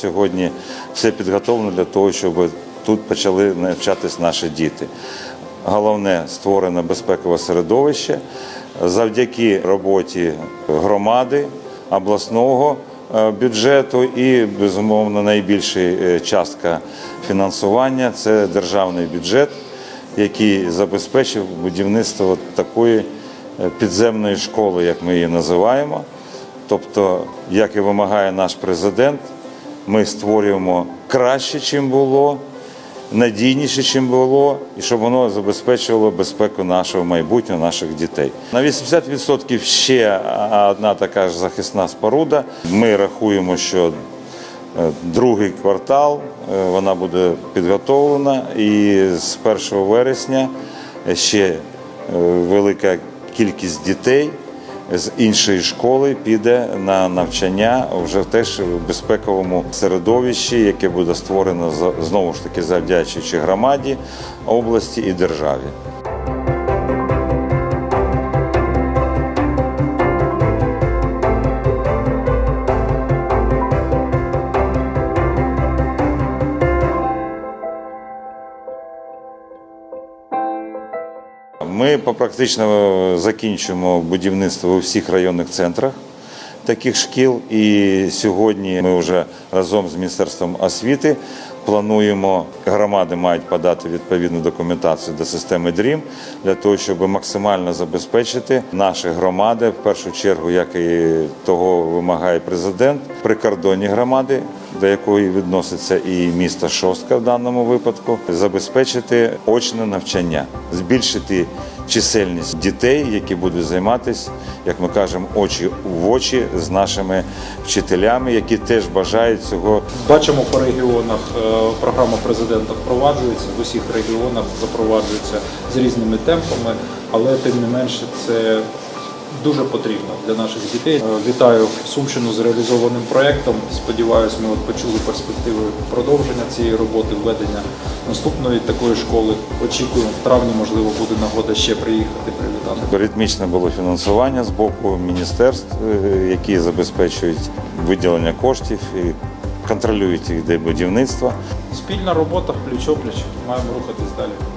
Сьогодні все підготовлено для того, щоб тут почали навчатись наші діти. Головне створено безпекове середовище завдяки роботі громади, обласного е, бюджету і, безумовно, найбільша е, частка фінансування це державний бюджет, який забезпечив будівництво такої е, підземної школи, як ми її називаємо. Тобто, як і вимагає наш президент, ми створюємо краще, чим було, надійніше, чим було, і щоб воно забезпечувало безпеку нашого майбутнього, наших дітей. На 80% ще одна така ж захисна споруда. Ми рахуємо, що е, другий квартал е, вона буде підготовлена, і з 1 вересня ще е, велика кількість дітей з іншої школи піде на навчання вже теж в безпековому середовищі, яке буде створено знову ж таки завдячуючи громаді, області і державі. Ми практично закінчуємо будівництво у всіх районних центрах таких шкіл. І сьогодні ми вже разом з Міністерством освіти плануємо, громади мають подати відповідну документацію до системи DREAM для того, щоб максимально забезпечити наші громади, в першу чергу, як і того вимагає президент, прикордонні громади, до якої відноситься і місто Шостка в даному випадку, забезпечити очне навчання, збільшити чисельність дітей, які будуть займатися, як ми кажемо, очі в очі з нашими вчителями, які теж бажають цього. Бачимо по регіонах, е, програма президента впроваджується, в усіх регіонах запроваджується з різними темпами, але тим не менше це дуже потрібно для наших дітей. Е, Вітаю Сумщину з реалізованим проєктом. Сподіваюсь, ми от почули перспективи продовження цієї роботи, введення наступної такої школи. Очікуємо, в травні, можливо, буде нагода ще приїхати привітати. Ритмічне було фінансування з боку міністерств, е, які забезпечують виділення коштів і контролюють їх де будівництво. Спільна робота пліч-опліч, маємо рухатись далі.